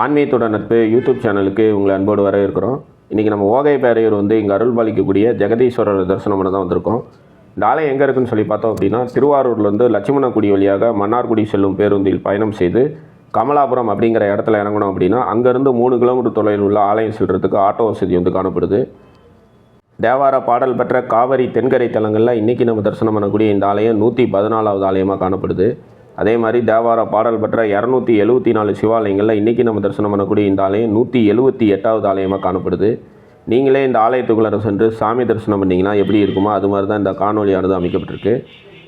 ஆன்மீகத்தோட நட்பு யூடியூப் சேனலுக்கு உங்களை அன்போடு வரவேற்கிறோம். இன்றைக்கி நம்ம ஓகை பேரையூர் வந்து இங்கே அருள் பாலிக்கக்கூடிய ஜெகதீஸ்வரர் தரிசனம் பண்ண தான் வந்திருக்கோம். இந்த ஆலயம் எங்கே இருக்குன்னு சொல்லி பார்த்தோம் அப்படின்னா திருவாரூர்லேருந்து லட்சுமணக்குடி வழியாக மன்னார்குடி செல்லும் பேருந்தில் பயணம் செய்து கமலாபுரம் அப்படிங்கிற இடத்துல இறங்கணும் அப்படின்னா அங்கேருந்து மூணு கிலோமீட்டர் தொலைவில் உள்ள ஆலயம் செல்கிறதுக்கு ஆட்டோ வசதி வந்து காணப்படுது. தேவார பாடல் பெற்ற காவிரி தென்கரை தலங்களில் இன்றைக்கி நம்ம தரிசனம் பண்ணக்கூடிய இந்த ஆலயம் நூற்றி பதினாலாவது ஆலயமாக காணப்படுது. அதே மாதிரி தேவார பாடல் பெற்ற இரநூத்தி எழுபத்தி நாலு சிவாலயங்களில் இன்றைக்கி நம்ம தரிசனம் பண்ணக்கூடிய இந்த ஆலயம் நூற்றி எழுபத்தி எட்டாவது ஆலயமாக காணப்படுது. நீங்களே இந்த ஆலயத்துக்குள்ளே சென்று சாமி தரிசனம் பண்ணிங்கன்னா எப்படி இருக்குமோ அது மாதிரி தான் இந்த காணொலியானது அமைக்கப்பட்டிருக்கு.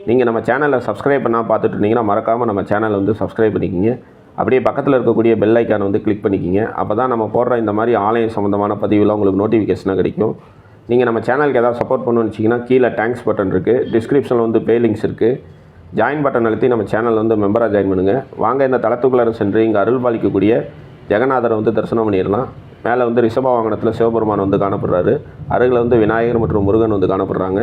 நீங்கள் நம்ம சேனலை சப்ஸ்கிரைப் பண்ணால் பார்த்துட்டு இருந்தீங்கன்னா மறக்காமல் நம்ம சேனலை வந்து சப்ஸ்கிரைப் பண்ணிக்கிங்க. அப்படியே பக்கத்தில் இருக்கக்கூடிய பெல் ஐக்கானை வந்து கிளிக் பண்ணிக்கிங்க. அப்போ தான் நம்ம போடுற இந்த மாதிரி ஆலயம் சம்மந்தமான பதிவுலாம் உங்களுக்கு நோட்டிஃபிகேஷனாக கிடைக்கும். நீங்கள் நம்ம சேனலுக்கு எதாவது சப்போர்ட் பண்ணணும்னு வச்சிங்கன்னா கீழே தேங்க்ஸ் பட்டன் இருக்குது டிஸ்கிரிப்ஷனில் வந்து பே லிங்க்ஸ் இருக்குது ஜாயின் பட்டன் அழுத்தி நம்ம சேனலில் வந்து மெம்பராக ஜாயின் பண்ணுங்கள் வாங்க இந்த தளத்துக்குள்ளார சென்று இங்கே அருள் பாலிக்கக்கூடிய ஜெகநாதரை வந்து தரிசனம் பண்ணிடலாம். மேலே வந்து ரிஷப வாகனத்தில் சிவபெருமான் வந்து காணப்படுறாரு. அருகில் வந்து விநாயகர் மற்றும் முருகன் வந்து காணப்படுறாங்க.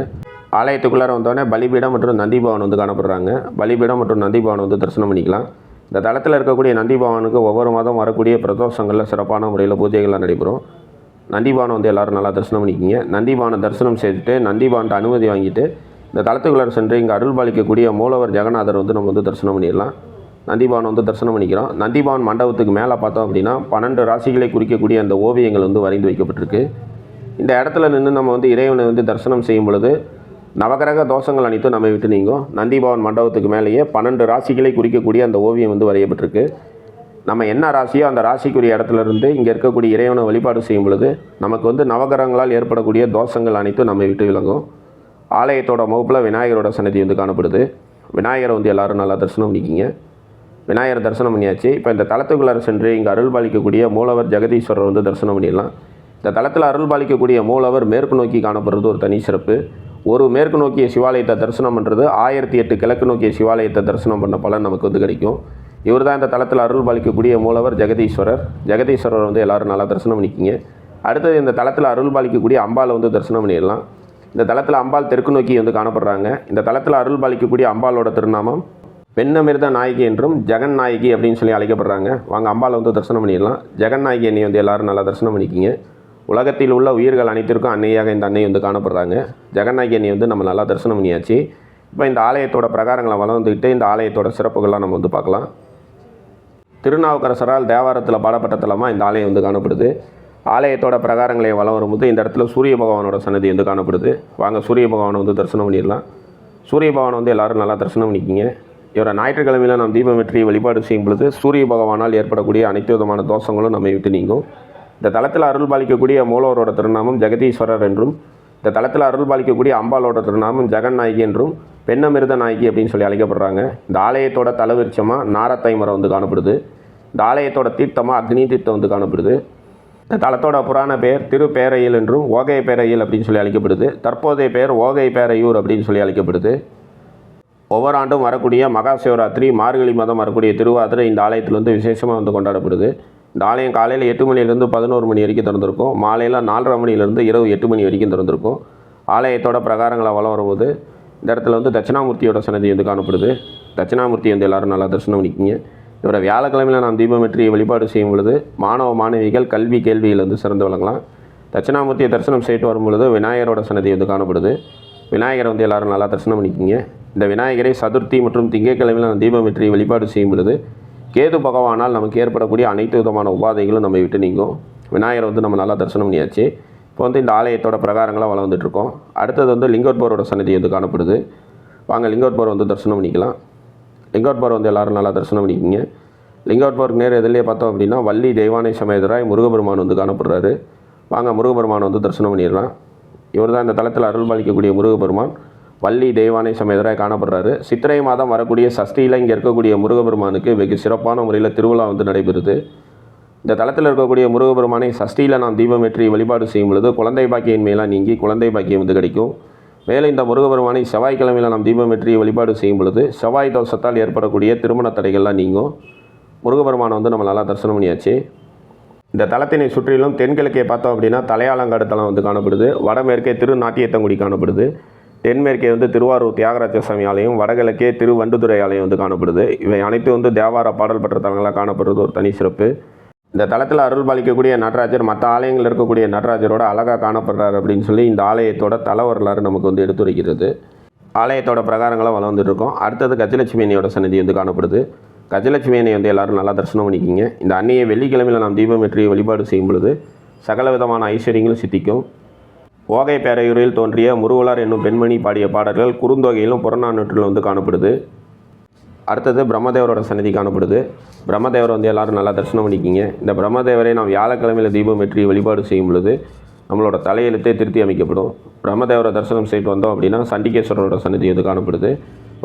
ஆலயத்துக்குள்ளார வந்தோடனே பலிபீடம் மற்றும் நந்திபவன் வந்து காணப்படுறாங்க. பலிபீடம் மற்றும் நந்திபவன் வந்து தரிசனம் பண்ணிக்கலாம். இந்த தளத்தில் இருக்கக்கூடிய நந்திபவனுக்கு ஒவ்வொரு மாதம் வரக்கூடிய பிரதோஷங்களில் சிறப்பான முறையில் பூஜைகள்லாம் நடைபெறும். நந்திபவனை வந்து எல்லோரும் நல்லா தரிசனம் பண்ணிக்கிங்க. நந்திபானை தரிசனம் செய்துட்டு நந்திபவன்ட்ட அனுமதி வாங்கிட்டு இந்த தளத்துக்குள்ளார சென்று இங்கே அருள் பாலிக்கக்கூடிய மூலவர் ஜெகநாதர் வந்து நம்ம வந்து தரிசனம் பண்ணிடலாம். நந்திபவன் வந்து தரிசனம் பண்ணிக்கிறோம். நந்திபவன் மண்டபத்துக்கு மேலே பார்த்தோம் அப்படின்னா பன்னெண்டு ராசிகளை குறிக்கக்கூடிய அந்த ஓவியங்கள் வந்து வரைந்து வைக்கப்பட்டிருக்கு. இந்த இடத்துல நின்று நம்ம வந்து இறைவனை வந்து தரிசனம் செய்யும் பொழுது நவகிரக தோஷங்கள் அனைத்தும் நம்ம விட்டு நீங்கும். நந்திபவன் மண்டபத்துக்கு மேலேயே பன்னெண்டு ராசிகளை குறிக்கக்கூடிய அந்த ஓவியம் வந்து வரையப்பட்டிருக்கு. நம்ம என்ன ராசியோ அந்த ராசிக்குரிய இடத்துல இருந்து இங்கே இருக்கக்கூடிய இறைவனை வழிபாடு செய்யும் பொழுது நமக்கு வந்து நவகிரகங்களால் ஏற்படக்கூடிய தோஷங்கள் அனைத்தும் நம்ம விட்டு விளங்கும் ஆலயத்தோட முகப்பில் விநாயகரோட சன்னதி வந்து காணப்படுது. விநாயகரை வந்து எல்லாரும் நல்லா தரிசனம் பண்ணிக்கிங்க. விநாயகர் தரிசனம் பண்ணியாச்சு. இப்போ இந்த தளத்துக்குள்ளார சென்று இங்கே அருள் பாலிக்கக்கூடிய மூலவர் ஜெகதீஸ்வரர் வந்து தரிசனம் பண்ணிடலாம். இந்த தளத்தில் அருள் பாலிக்கக்கூடிய மூலவர் மேற்கு நோக்கி காணப்படுறது ஒரு தனி சிறப்பு. ஒரு மேற்கு நோக்கிய சிவாலயத்தை தரிசனம் பண்ணுறது ஆயிரத்தி எட்டு கிழக்கு நோக்கிய சிவாலயத்தை தரிசனம் பண்ண பலன் நமக்கு வந்து கிடைக்கும். இவர் தான் இந்த தளத்தில் அருள் பாலிக்கக்கூடிய மூலவர் ஜெகதீஸ்வரர். ஜெகதீஸ்வரர் வந்து எல்லோரும் நல்லா தரிசனம் பண்ணிக்கிங்க. அடுத்தது இந்த தளத்தில் அருள் பாலிக்கக்கூடிய அம்பாவை வந்து தரிசனம் பண்ணிடலாம். இந்த தளத்தில் அம்பாள் தெற்கு நோக்கி வந்து காணப்படுறாங்க. இந்த தளத்தில் அருள் பாலிக்கக்கூடிய அம்பாளோட திருநாமம் பெண்ணமிர்த நாயகி என்றும் ஜெகன் நாயகி அப்படின்னு சொல்லி அழைக்கப்படுறாங்க. வாங்க அம்பாளை வந்து தரிசனம் பண்ணிடலாம். ஜெகன் நாயகி அன்னை வந்து எல்லாரும் நல்லா தரிசனம் பண்ணிக்கிங்க. உலகத்தில் உள்ள உயிர்கள் அனைத்திற்கும் அன்னையாக இந்த அன்னை வந்து காணப்படுறாங்க. ஜெகநாயகி அன்னை வந்து நம்ம நல்லா தரிசனம் பண்ணியாச்சு. இப்போ இந்த ஆலயத்தோட பிரகாரங்களை வளர்ந்துக்கிட்டு இந்த ஆலயத்தோட சிறப்புகள்லாம் நம்ம வந்து பார்க்கலாம். திருநாவுக்கரசரால் தேவாரத்தில் பாடப்பட்ட தலமாக இந்த ஆலயம் வந்து காணப்படுது. ஆலயத்தோட பிரகாரங்களை வளம் வரும்போது இந்த இடத்துல சூரிய பகவானோட சன்னதி வந்து காணப்படுது. வாங்க சூரிய பகவானை வந்து தரிசனம் பண்ணிடலாம். சூரிய பகவானை வந்து எல்லோரும் நல்லா தரிசனம் பண்ணிக்கிங்க. இவரை ஞாயிற்றுக்கிழமையில் நாம் தீபம் வெற்றி வழிபாடு செய்யும் பொழுது சூரிய பகவானால் ஏற்படக்கூடிய அனைத்து விதமான தோஷங்களும் நம்மை விட்டு நீங்கும். இந்த தளத்தில் அருள் பாலிக்கக்கூடிய மூலவரோட திருநாமம் ஜெகதீஸ்வரர் என்றும் இந்த தளத்தில் அருள் பாலிக்கக்கூடிய அம்பாலோட திருநாமம் ஜெகன் நாயகி என்றும் பெண்ணமிருத நாயகி அப்படின்னு சொல்லி அழைக்கப்படுறாங்க. இந்த ஆலயத்தோட தலைவிருச்சமாக நாரத்தை மரம் வந்து காணப்படுது. இந்த ஆலயத்தோட தீர்த்தமாக அக்னி தீர்த்தம் வந்து காணப்படுது. இந்த தலத்தோட புராண பேர் திருப்பேரையில் என்றும் ஓகை பேரையில் அப்படின்னு சொல்லி அழைக்கப்படுது. தற்போதைய பெயர் ஓகை பேரையூர் அப்படின்னு சொல்லி அழைக்கப்படுது. ஒவ்வொரு ஆண்டும் வரக்கூடிய மகா சிவராத்திரி மார்கழி மாதம் வரக்கூடிய திருவாதிரை இந்த ஆலயத்தில் வந்து விசேஷமாக வந்து கொண்டாடப்படுது. இந்த ஆலயம் காலையில் எட்டு மணிலேருந்து பதினோரு மணி வரைக்கும் திறந்திருக்கும். மாலையில் நாலரை மணிலேருந்து இரவு எட்டு மணி வரைக்கும் திறந்திருக்கும். ஆலயத்தோட பிரகாரங்களை வளம் வரும்போது இந்த இடத்துல வந்து தட்சிணாமூர்த்தியோட சன்னதி வந்து காணப்படுது. தட்சிணாமூர்த்தி வந்து எல்லாரும் நல்லா தரிசனம் பண்ணிக்கிங்க. இவரை வியாழக்கிழமையில் நாம் தீபம் வெற்றி வழிபாடு செய்யும் பொழுது மாணவ மாணவிகள் கல்வி கேள்வியில் வந்து சிறந்து விளங்கலாம். தட்சிணாமூர்த்தியை தரிசனம் செய்துட்டு வரும் பொழுது விநாயகரோட சன்னதி வந்து காணப்படுது. விநாயகரை வந்து எல்லாரும் நல்லா தரிசனம் பண்ணிக்கிங்க. இந்த விநாயகரை சதுர்த்தி மற்றும் திங்கட்கிழமையில் நாம் தீபம் வெற்றி வழிபாடு செய்யும் பொழுது கேது பகவானால் நமக்கு ஏற்படக்கூடிய அனைத்து விதமான உபாதைகளும் நம்ம விட்டு நீங்கும். விநாயகரை வந்து நம்ம நல்லா தரிசனம் பண்ணியாச்சு. இப்போ வந்து இந்த ஆலயத்தோட பிரகாரங்களாக வளர்ந்துட்டுருக்கோம் அடுத்தது வந்து லிங்கோத்பரோட சன்னதி வந்து காணப்படுது. வாங்க லிங்கோத்பர் வந்து தரிசனம் பண்ணிக்கலாம். லிங்கோத்பர் வந்து எல்லாரும் நல்லா தரிசனம் பண்ணிக்கிங்க. லிங்கோத்பருக்கு நேர் எதிலே பார்த்தோம் அப்படின்னா வள்ளி தெய்வானை சமேதராய் முருகபெருமான் வந்து காணப்படுறாரு. வாங்க முருகபெருமான் வந்து தரிசனம் பண்ணிடலாம். இவர் தான் இந்த தளத்தில் அருள் பாலிக்கக்கூடிய முருகபெருமான் வள்ளி தெய்வானை சமேதராய் காணப்படுறாரு. சித்திரை மாதம் வரக்கூடிய சஷ்டியில் இங்கே இருக்கக்கூடிய முருகபெருமானுக்கு வெகு சிறப்பான முறையில் திருவிழா வந்து நடைபெறுது. இந்த தளத்தில் இருக்கக்கூடிய முருகபெருமானை சஷ்டியில் நாம் தீபம் ஏற்றி வழிபாடு செய்யும் பொழுது குழந்தை பாக்கியின்மையெல்லாம் நீங்கி குழந்தை பாக்கியம் வந்து கிடைக்கும். மேலும் இந்த முருகபெருமானை செவ்வாய்க்கிழமையில் நாம் தீபம் வெற்றி வழிபாடு செய்யும் பொழுது செவ்வாய் தோஷத்தால் ஏற்படக்கூடிய திருமண தடைகள்லாம் நீங்கும். முருகபெருமானை வந்து நம்ம நல்லா தரிசனம் பண்ணியாச்சு. இந்த தலத்தினை சுற்றிலும் தென்கிழக்கே பார்த்தோம் அப்படின்னா தலையாலங்காடு வந்து காணப்படுது. வடமேற்கே திருநாட்டியத்தங்குடி காணப்படுது. தென்மேற்கே வந்து திருவாரூர் தியாகராஜ சுவாமி ஆலயம் வடகிழக்கே திருவண்டுதுறை ஆலயம் வந்து காணப்படுது. இவை அனைத்தும் வந்து தேவார பாடல் பெற்ற தலங்களாக காணப்படுறது ஒரு தனி சிறப்பு. இந்த தளத்தில் அருள் பாலிக்கக்கூடிய நடராஜர் மற்ற ஆலயங்களில் இருக்கக்கூடிய நடராஜரோட அழகாக காணப்படுறார் அப்படின்னு சொல்லி இந்த ஆலயத்தோட தல வரலாறு நமக்கு வந்து எடுத்துரைக்கிறது. ஆலயத்தோட பிரகாரங்களும் வளர்ந்துட்டு இருக்கோம் அடுத்தது கஜலட்சுமி அன்னையோட சன்னதி வந்து காணப்படுது. கஜலட்சுமி அன்னை வந்து எல்லாரும் நல்லா தரிசனம் பண்ணிக்கிங்க. இந்த அன்னையை வெள்ளிக்கிழமையில் நாம் தீபம் வெற்றியை வழிபாடு செய்யும் பொழுது சகல விதமான ஐஸ்வர்யங்களும் சித்திக்கும். ஓகை பேரையூரில் தோன்றிய முருகலார் என்னும் பெண்மணி பாடிய பாடல்கள் குறுந்தொகையிலும் புறநானூற்றிலும் வந்து காணப்படுது. அடுத்தது பிரம்மதேவரோட சன்னதி காணப்படுது. பிரம்மதேவர் வந்து எல்லாரும் நல்லா தரிசனம் பண்ணிக்கிங்க. இந்த பிரம்மதேவரை நாம் வியாழக்கிழமையில் தீபம் வெற்றி வழிபாடு செய்யும் பொழுது நம்மளோட தலையெழுத்தே திருத்தி அமைக்கப்படும். பிரம்மதேவரை தரிசனம் செய்துட்டு வந்தோம் அப்படின்னா சண்டிகேஸ்வரரோட சன்னதி வந்து காணப்படுது.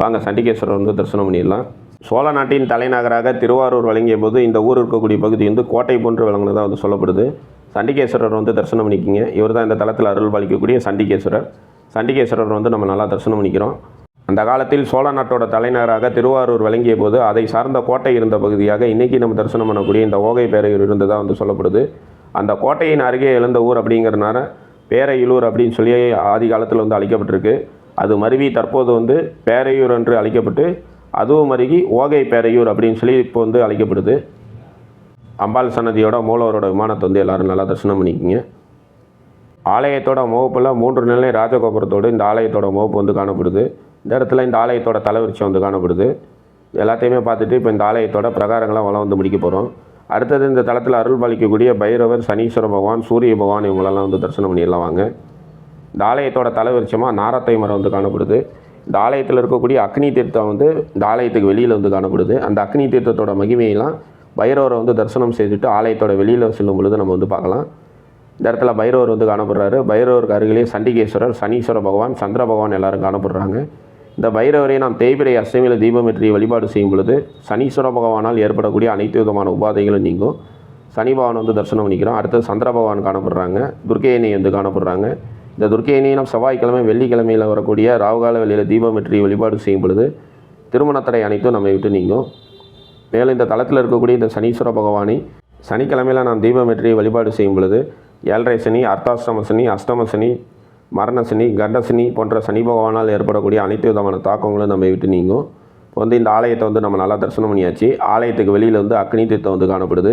வாங்க சண்டிகேஸ்வரர் வந்து தரிசனம் பண்ணிடலாம். சோழ நாட்டின் தலைநகராக திருவாரூர் வழங்கிய போது இந்த ஊர் இருக்கக்கூடிய பகுதி வந்து கோட்டை போன்று விளங்குனதா வந்து சொல்லப்படுது. சண்டிகேஸ்வரர் வந்து தரிசனம் பண்ணிக்கிங்க. இவர் தான் இந்த தளத்தில் அருள் பாலிக்கக்கூடிய சண்டிகேஸ்வரர். சண்டிகேஸ்வரர் வந்து நம்ம நல்லா தரிசனம் பண்ணிக்கிறோம். அந்த காலத்தில் சோழ நாட்டோட தலைநகராக திருவாரூர் விளங்கிய போது அதை சார்ந்த கோட்டை இருந்த பகுதியாக இன்றைக்கி நம்ம தரிசனம் பண்ணக்கூடிய இந்த ஓகை பேரையூர் இருந்ததாக வந்து சொல்லப்படுது. அந்த கோட்டையின் அருகே எழுந்த ஊர் அப்படிங்கிறனால பேரையிலூர் அப்படின்னு சொல்லி ஆதி காலத்தில் வந்து அழைக்கப்பட்டிருக்கு. அது மருவி தற்போது வந்து பேரையூர் என்று அழைக்கப்பட்டு அதுவும் மருகி ஓகை பேரையூர் அப்படின்னு சொல்லி இப்போ வந்து அழைக்கப்படுது. அம்பாள் சன்னதியோட மூலவரோட விமானத்தை வந்து எல்லாரும் நல்லா தரிசனம் பண்ணிக்கிங்க. ஆலயத்தோட முகப்பில் மூன்று நிலை ராஜகோபுரத்தோடு இந்த ஆலயத்தோட முகப்பு வந்து காணப்படுது. இந்த இடத்துல இந்த ஆலயத்தோட தலைவிருச்சம் வந்து காணப்படுது. எல்லாத்தையுமே பார்த்துட்டு இப்போ இந்த ஆலயத்தோட பிரகாரங்களாம் வளம் வந்து முடிக்க போகிறோம் அடுத்தது இந்த தளத்தில் அருள் பாலிக்கக்கூடிய பைரவர் சனீஸ்வர பகவான் சூரிய பகவான் இவங்களெல்லாம் வந்து தரிசனம் பண்ணிடலாம் வாங்க. இந்த ஆலயத்தோட தலைவிருச்சமாக நாரத்தை மரம் வந்து காணப்படுது. இந்த ஆலயத்தில் இருக்கக்கூடிய அக்னி தீர்த்தம் வந்து இந்த ஆலயத்துக்கு வெளியில் வந்து காணப்படுது. அந்த அக்னி தீர்த்தத்தோட மகிமையெல்லாம் பைரவரை வந்து தரிசனம் செய்துட்டு ஆலயத்தோட வெளியில் செல்லும் பொழுது நம்ம வந்து பார்க்கலாம். இந்த இடத்துல பைரவர் வந்து காணப்படுறாரு. பைரவருக்கு அருகிலே சண்டிகேஸ்வரர் சனீஸ்வர பகவான் சந்திர பகவான் எல்லோரும் காணப்படுறாங்க. இந்த பைரவரை நாம் தேய்பிரை அஷ்டமியில் தீபமேற்றி வழிபாடு செய்யும் பொழுது சனீஸ்வர பகவானால் ஏற்படக்கூடிய அனைத்து விதமான உபாதைகளும் நீங்கும். சனி பகவான் வந்து தரிசனம் பண்ணிக்கிறோம் அடுத்தது சந்திர பகவான் காணப்படுறாங்க. துர்க்கையணி வந்து காணப்படுறாங்க. இந்த துர்க்கையணி நாம் செவ்வாய்க்கிழமை வெள்ளிக்கிழமையில் வரக்கூடிய ராவுகால வெளியில் தீபமேற்றி வழிபாடு செய்யும் பொழுது திருமணத்தடை அனைத்தும் நம்மை விட்டு நீங்கும். மேலும் இந்த தளத்தில் இருக்கக்கூடிய இந்த சனீஸ்வர பகவானை சனிக்கிழமையில் நாம் தீபமேற்றி வழிபாடு செய்யும் பொழுது ஏழரை சனி அர்த்தாஷ்டம சனி அஷ்டம சனி மரண சனி கண்ட சனி போன்ற சனி பகவானால் ஏற்படக்கூடிய அனைத்து விதமான தாக்கங்களும் நம்ம விட்டு நீங்கும். இப்போ வந்து இந்த ஆலயத்தை வந்து நம்ம நல்லா தரிசனம் பண்ணியாச்சு. ஆலயத்துக்கு வெளியில் வந்து அக்னி தீர்த்தம் வந்து காணப்படுது.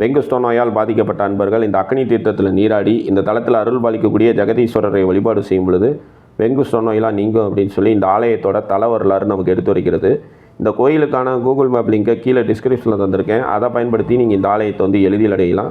வெங்குஸ்டோ நோயால் பாதிக்கப்பட்ட அன்பர்கள் இந்த அக்னி தீர்த்தத்தில் நீராடி இந்த தளத்தில் அருள் பாலிக்கக்கூடிய ஜெகதீஸ்வரரை வழிபாடு செய்யும் பொழுது வெங்குஸ்டோ நோயெல்லாம் நீங்கும் அப்படின்னு சொல்லி இந்த ஆலயத்தோட தல வரலாறு நமக்கு எடுத்து வைக்கிறது இந்த கோயிலுக்கான கூகுள் மேப் லிங்கை கீழே டிஸ்கிரிப்ஷனில் தந்திருக்கேன். அதை பயன்படுத்தி நீங்கள் இந்த ஆலயத்தை வந்து எளிதில் அடையலாம்.